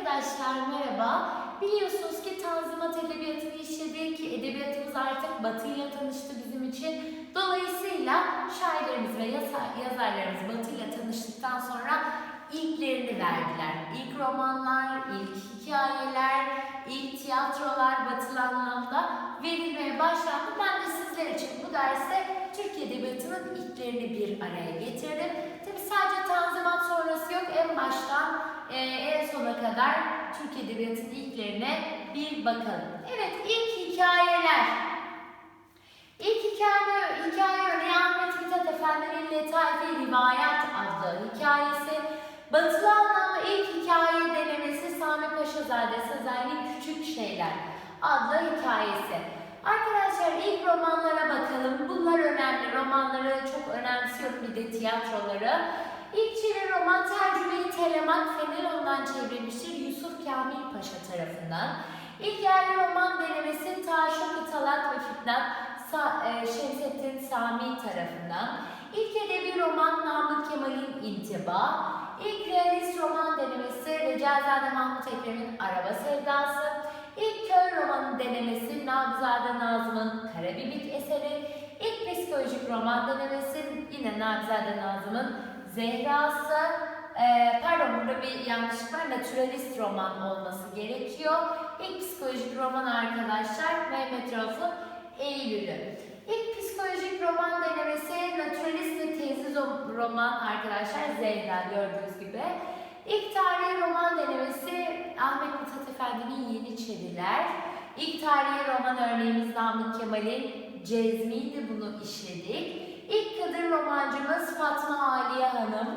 Arkadaşlar merhaba. Biliyorsunuz ki Tanzimat Edebiyatı'nı işledik. Edebiyatımız artık Batı ile tanıştı bizim için. Dolayısıyla şairlerimiz ve yazarlarımız Batı ile tanıştıktan sonra ilklerini verdiler. İlk romanlar, ilk hikayeler, ilk tiyatrolar batılı anlamda verilmeye başlandı. Ben de sizler için bu derste Türk Edebiyatı'nın ilklerini bir araya getirdim. Sadece Tanzimat sonrası yok. En baştan e, en sona kadar Türk Edebiyatı'nın ilklerine bir bakalım. Evet, ilk hikayeler. İlk hikaye, hikaye örneği Ahmet Mithat Efendi'nin Letaife Rivayet adlı hikayesi. Batılı anlamda ilk hikaye denemesi Sami Paşazade Sezai'nin Küçük Şeyler adlı hikayesi. Arkadaşlar ilk romanlara bakalım. Bunlar önemli. Romanları çok önemsiyorum bir de tiyatroları. İlk çeviri roman tercümeyi Telemak Fenelon'dan çevrilmiştir Yusuf Kamil Paşa tarafından. İlk yerli roman denemesi Taşok Talat ve Fitnat Sa e, Şemsettin Sami tarafından. İlk edebi roman Namık Kemal'in İntiba. İlk realist roman denemesi Recaizade Mahmut Ekrem'in Araba Sevdası. İlk Nazım'ın Karabibik eseri. İlk psikolojik roman denemesi yine Nabzade Nazım'ın Zehrası. Ee, pardon burada bir yanlışlık var. Naturalist roman olması gerekiyor. İlk psikolojik roman arkadaşlar Mehmet Rauf'un Eylül'ü. İlk psikolojik roman denemesi naturalist ve tezsiz roman arkadaşlar Zehra gördüğünüz gibi. İlk tarihi roman denemesi Ahmet Mithat Efendi'nin Yeni Çeviriler. İlk tarihi roman örneğimiz Namık Kemal'in Cezmi'ydi bunu işledik. İlk kadın romancımız Fatma Aliye Hanım.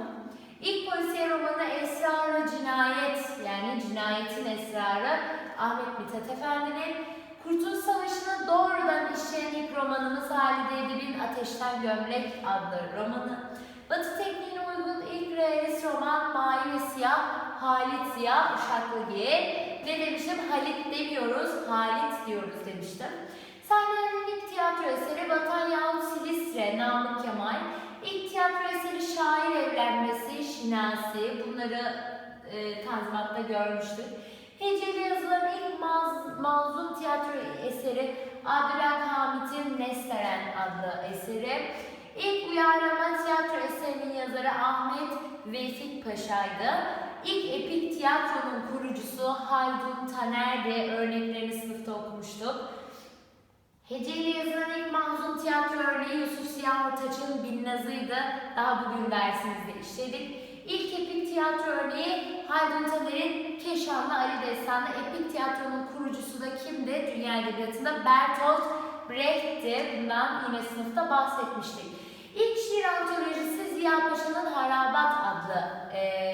İlk polisiye romanı Esrar-ı Cinayet yani Cinayetin Esrarı Ahmet Mithat Efendi'nin. Kurtuluş Savaşı'nı doğrudan işleyen ilk romanımız Halide Edip'in Ateşten Gömlek adlı romanı. Batı tekniğine uygun ilk realist roman Mavi ve Siyah, Halit Ziya Uşaklıgil. Ne demiştim? Halit demiyoruz, Halit diyoruz demiştim. Sahnelerin ilk tiyatro eseri Vatan Yahut Silistre, Namık Kemal. İlk tiyatro eseri Şair Evlenmesi, Şinasi. Bunları e, Tanzimat'ta görmüştük. Heceli yazılan ilk maz, manzum tiyatro eseri Abdülhak Hamit'in Nesteren adlı eseri. İlk uyarlama tiyatro eserinin yazarı Ahmet Vefik Paşa'ydı. İlk epik tiyatronun kurucusu Haldun Taner de örneklerini sınıfta okumuştuk. Heceli yazılan ilk manzum tiyatro örneği Yusuf Siyah Ortaç'ın Binnazı'ydı. Daha bugün dersimizde işledik. İlk epik tiyatro örneği Haldun Taner'in Keşanlı Ali Destanı epik tiyatronun kurucusu da kimdi? Dünya Edebiyatı'nda Bertolt Brecht'ti. Bundan yine sınıfta bahsetmiştik. İlk şiir antolojisi Ziya Paşa'nın Harabat adlı e,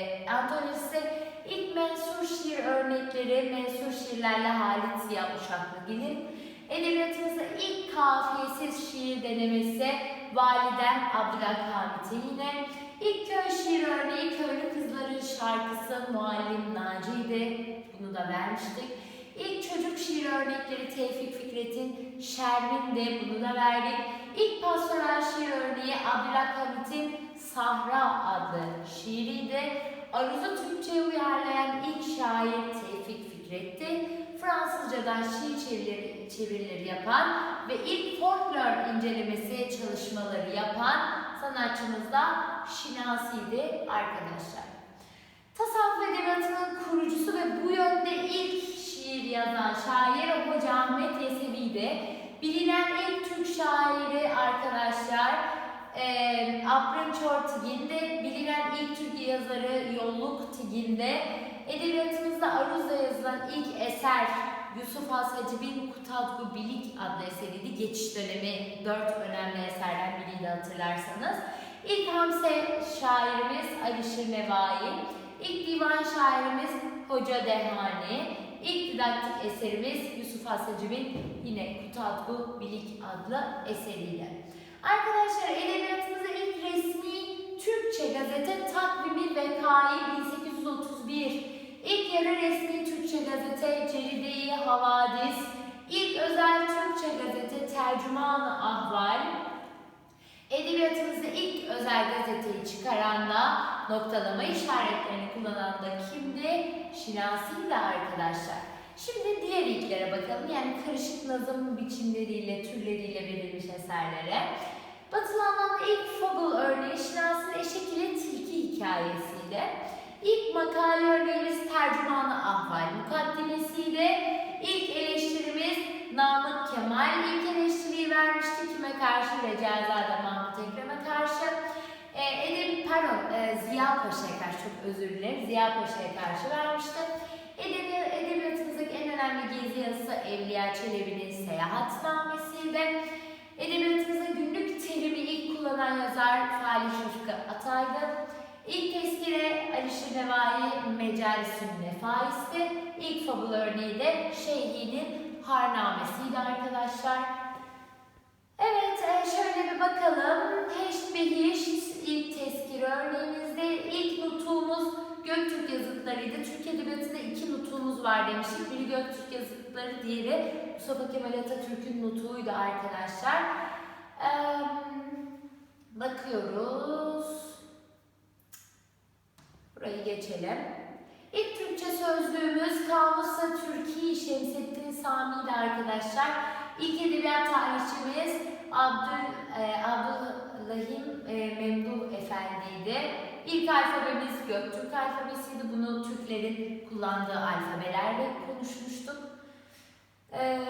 mensur şiir örnekleri mensur şiirlerle Halit Ziya Uşaklıgil'in Edebiyatımızda ilk kafiyesiz şiir denemesi Validen Abdülhamit'in yine. İlk köy şiir örneği Köylü Kızların şarkısı Muallim Naci'ydi. Bunu da vermiştik. İlk çocuk şiir örnekleri Tevfik Fikret'in Şermin'de bunu da verdik. İlk pastoral şiir örneği Abdülhamit'in Sahra adlı şiiriydi. Aruz'u Türkçe'ye uyarlayan ilk şair Tevfik Fikret'ti. Fransızcadan şiir çevirileri, çevirileri yapan ve ilk folklor incelemesi çalışmaları yapan sanatçımız da Şinasi'ydi arkadaşlar. Tasavvuf edebiyatının kurucusu ve bu yönde ilk şiir yazan şair Hoca Ahmet Yesevi'ydi. Bilinen ilk Türk şairi arkadaşlar e, Abrın Çor Tigin'de, bilinen ilk Türk yazarı Yolluk Tigin'de, edebiyatımızda Aruz'da yazılan ilk eser Yusuf Has Hacib'in Kutadgu Bilik adlı eseriydi. Geçiş dönemi dört önemli eserden biriydi hatırlarsanız. İlk Hamse şairimiz Alişir Nevai, ilk divan şairimiz Hoca Dehani, ilk didaktik eserimiz Yusuf Has Hacib'in yine Kutadgu Bilik adlı eseriyle. Arkadaşlar edebiyatımızda ilk resmi Türkçe gazete takvimi Vekai 1831. İlk yarı resmi Türkçe gazete Ceride-i Havadis. İlk özel Türkçe gazete Tercüman-ı Ahval. Edebiyatımızda ilk özel gazeteyi çıkaran da noktalama işaretlerini kullanan da kimdi? Şinasi de arkadaşlar. Şimdi diğer ilklere bakalım. Yani karışık nazım biçimleriyle, türleriyle verilmiş eserlere. Batılı anlamda ilk fable örneği Şinasi'nin eşek ile tilki hikayesiyle. İlk makale örneğimiz tercümanı ahval mukaddimesiyle. İlk eleştirimiz Namık Kemal. İlk eleştiriyi vermişti kime karşı? Recaizade Mahmut Ekrem'e karşı. E, Edip, pardon, e, Ziya Paşa'ya karşı, çok özür dilerim, Ziya Paşa'ya karşı vermişti. Önemli gezi yazısı Evliya Çelebi'nin Seyahatnamesi'ydi. Edebiyatımızda günlük terimi ilk kullanan yazar Falih Rıfkı Atay'dı. İlk tezkire Alişir Nevai Mecalisün Nefais'ti. İlk fabul örneği de Şeyhi'nin Harnamesi'ydi arkadaşlar. Evet, e, şöyle bir bakalım. Heşt Behişt ilk tezkir örneğimizde ilk nutuğumuz Göktürk yazıtlarıydı. Türk Edebiyatı'nda iki nutuğumuz var demiştik. Biri Göktürk yazıtları, diğeri Mustafa Kemal Atatürk'ün nutuğuydu arkadaşlar. Ee, bakıyoruz. Burayı geçelim. İlk Türkçe sözlüğümüz Kamusa Türkiye Şemsettin Sami'ydi arkadaşlar. İlk edebiyat tarihçimiz Abdül, e, Abdülrahim e, Memduh Efendi'ydi. İlk alfabemiz Göktürk alfabesiydi. Bunu Türklerin kullandığı alfabelerle konuşmuştuk. Ee,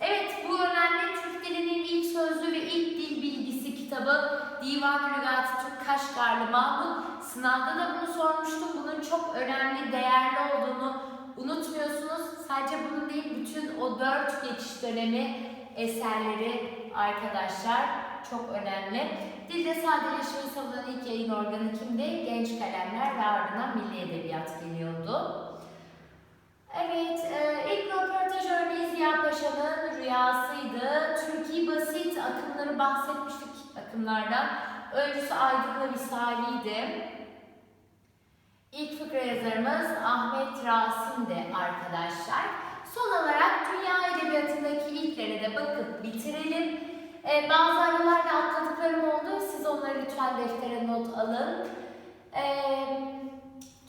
evet, bu önemli Türk dilinin ilk sözlüğü ve ilk dil bilgisi kitabı Divan-ı Lügat Türk Kaşgarlı Mahmut. Sınavda da bunu sormuştum. Bunun çok önemli, değerli olduğunu unutmuyorsunuz. Sadece bunun değil, bütün o dört geçiş dönemi eserleri arkadaşlar çok önemli. Dilde sadeleşmeyi savunan ilk yayın organı kimdi? Genç Kalemler ve ardından Milli Edebiyat geliyordu. Evet, e, ilk röportaj örneği Ziya Paşa'nın rüyasıydı. Türkiye basit akımları bahsetmiştik akımlardan. Öncüsü Aydın'la Visali'ydi. İlk fıkra yazarımız Ahmet Rasim'di arkadaşlar. Son olarak dünya edebiyatındaki ilklere de bakıp bitirelim. Ee, bazı aralarda atladıklarım oldu. Siz onları lütfen deftere not alın. Ee,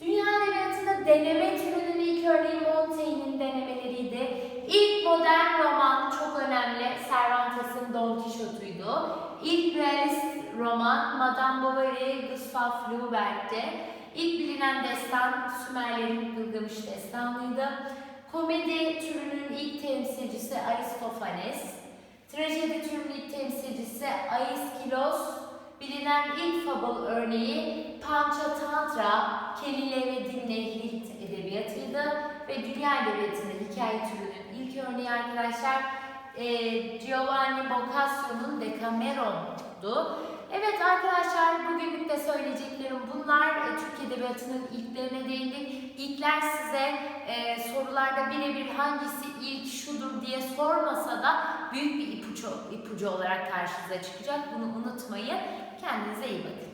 dünya edebiyatında deneme türünün ilk örneği Montaigne'in denemeleriydi. İlk modern roman çok önemli. Cervantes'in Don Quixote'uydu. İlk realist roman Madame Bovary, Gustave Flaubert'ti. İlk bilinen destan Sümerlerin Gılgamış destanıydı. Komedi türünün ilk temsilcisi Aristofanes. Trajedi türünün ilk temsilcisi Aiskilos. Bilinen ilk fable örneği Panchatantra, Kelile ve Dinle Hilt edebiyatıydı. Ve dünya edebiyatında hikaye türünün ilk örneği arkadaşlar e, Giovanni Boccaccio'nun Decameron'du. Evet arkadaşlar bugünlük de söyleyeceklerim bunlar. E, Türk Edebiyatı'nın ilklerine değindik. İlkler size e, sorularda birebir hangisi ilk şudur diye sormasa da büyük bir ipucu, ipucu olarak karşınıza çıkacak. Bunu unutmayın. Kendinize iyi bakın.